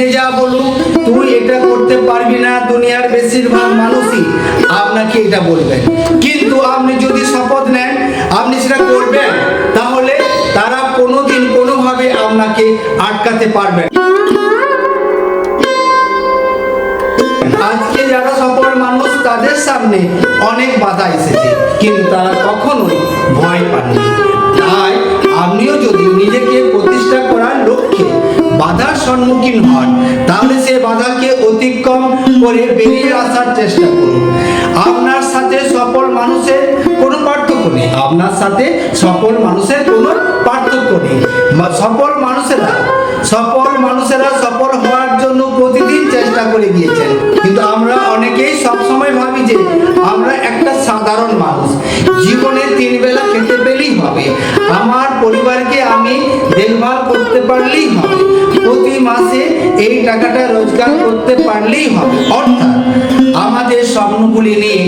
যে যা বলুক তুই এটা করতে পারবি না দুনিয়ার বেশিরভাগ মানুষই। আপনাকে এটা বলবেন। কিন্তু আপনি যদি শপথ নেন, আপনি সেটা করবেন, তাহলে তারা কোনোদিন কোনোভাবে আপনাকে আটকাতে পারবেন আজকে যারা সফল মানুষ, তাদের সামনে অনেক বাধা এসেছে, কিন্তু তারা কখনোই ভয় পাননি। সম্মুখীন হন তাহলে সে বাধাকে অতিক্রম করে বেরিয়ে আসার চেষ্টা করুন। আপনার সাথে সফল মানুষের কোনো পার্থক্য নেই। আপনার সাথে সফল মানুষের কোনো পার্থক্য নেই। সফল মানুষেরা সফল মানুষেরা সফল হওয়ার জন্য প্রতিদিন চেষ্টা করে গিয়েছেন। কিন্তু আমরা অনেকেই সবসময় ভাবি যে আমরা একটা সাধারণ মানুষ। জীবনে তিন বেলা খেতে পেলেই হবে। আমার পরিবারকে আমি দেখভাল করতে পারলেই হবে। প্রতি মাসে এই টাকাটা রোজগার করতে পারলেই হবে। অর্থাৎ আমাদের স্বপ্নগুলি নিয়ে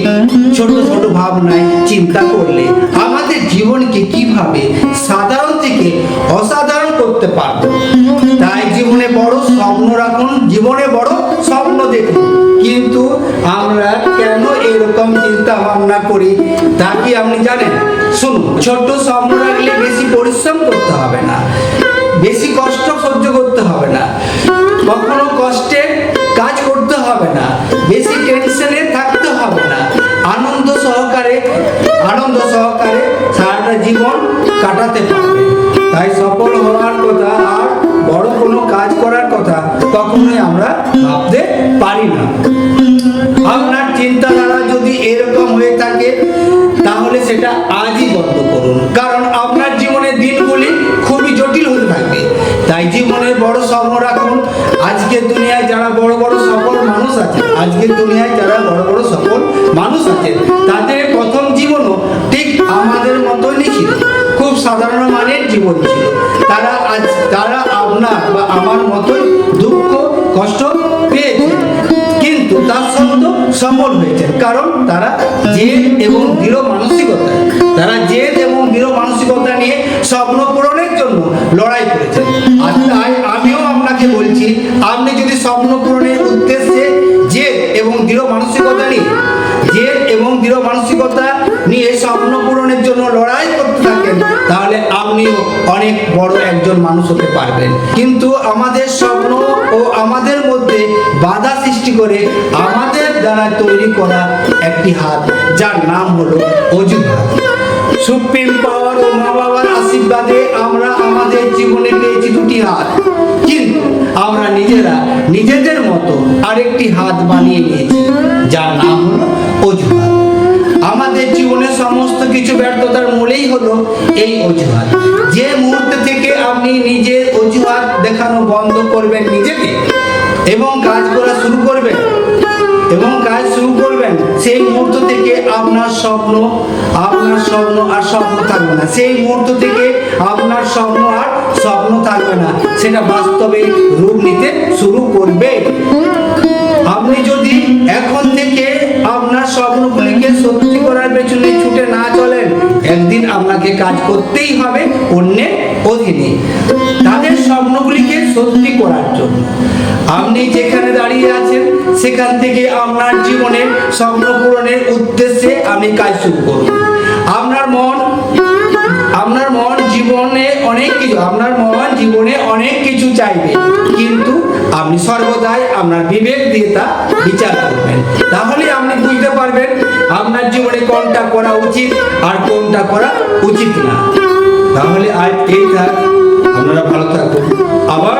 ছোট ছোট ভাবনায় চিন্তা করলে আমাদের জীবনকে কীভাবে সাধারণ থেকে অসাধারণ করতে পারব? তাই জীবনে বড় স্বপ্ন রাখুন, জীবনে বড় স্বপ্ন দেখুন। কিন্তু আমরা কেন এরকম চিন্তা ভাবনা করি তা কি আপনি জানেন? শুনুন ছোট্ট স্বপ্ন রাখলে বেশি পরিশ্রম করতে হবে না। বেশি কষ্ট সহ্য করতে হবে না। কখনো কষ্টের কাজ করতে হবে না। বেশি টেনশনে থাকতে হবে না। আনন্দ সহকারে আনন্দ সহকারে সারাটা জীবন কাটাতে পারবে। তাই সফল হওয়ার কথা আর বড় কোনো কাজ করার কথা কখনোই আমরা ভাবতে পারি না। আপনার চিন্তাধারা যদি এরকম হয়ে থাকে, তাহলে সেটা আজই বন্ধ স্বপ্ন রাখুন। আজকের দুনিয়ায় যারা বড় বড় সফল মানুষ আছে আজকের দুনিয়ায় যারা বড় বড় সফল মানুষ আছে, তাদের প্রথম জীবনও ঠিক আমাদের মতনই ছিল খুব সাধারণ মানের জীবন ছিল। তারা আজ, তারা আপনার বা আমার মতোই দুঃখ, কষ্ট পেয়েছে। কিন্তু তার সত্ত্বেও সফল হয়েছে। কারণ তারা জেদ এবং দৃঢ় মানসিকতা। তারা জেদ এবং দৃঢ় মানসিকতা নিয়ে স্বপ্ন মানসিকতা নিয়ে স্বপ্ন পূরণের জন্য লড়াই করতে থাকেন, তাহলে আপনিও অনেক বড় একজন মানুষ হতে পারবেন। কিন্তু আমাদের স্বপ্ন ও আমাদের মধ্যে বাধা সৃষ্টি করে আমাদের দ্বারা তৈরি করা একটি হাত, যার নাম হলো অজুহাত সুপ্রিম পাওয়ার ও মা বাবার আশীর্বাদে আমরা আমাদের জীবনে পেয়েছি দুটি হাত। কিন্তু আমরা নিজেরা নিজেদের মতো আরেকটি হাত বানিয়ে নিয়েছি, যার নাম হলো জীবনে সমস্ত কিছু ব্যর্থতার মূলেই হলো এই অজুহাত। যে মুহূর্তে থেকে আপনি নিজের অজুহাত দেখানো বন্ধ করবেন নিজেকে এবং কাজ করা শুরু করবেন, এবং কাজ শুরু করবেন, সেই মুহূর্ত থেকে আপনার স্বপ্ন আপনার স্বপ্ন আর স্বপ্ন থাকবে না। সেই মুহূর্ত থেকে আপনার স্বপ্ন আর স্বপ্ন থাকবে না। সেটা বাস্তবে রূপ নিতে শুরু করবে। আপনি যদি এখন থেকে আপনার স্বপ্নগুলিকে আপনাকে কাজ করতেই হবে অন্যের অধীনে। তাদের স্বপ্নগুলিকে সত্যি করার জন্য। আপনি যেখানে দাঁড়িয়ে আছেন, সেখান থেকে আপনার জীবনের স্বপ্ন পূরণের উদ্দেশ্যে আপনি কাজ শুরু করুন আপনার মন আপনার মন জীবনে অনেক কিছু, আপনার মন জীবনে অনেক কিছু চাইবে। কিন্তু আপনি সর্বদাই আপনার বিবেক দিয়ে তা বিচার করবেন। তাহলে আপনি বুঝতে পারবেন আপনার জীবনে কোনটা করা উচিত আর কোনটা করা উচিত না। তাহলে আর এই থাক। আপনারা ভালো থাকুন। আবার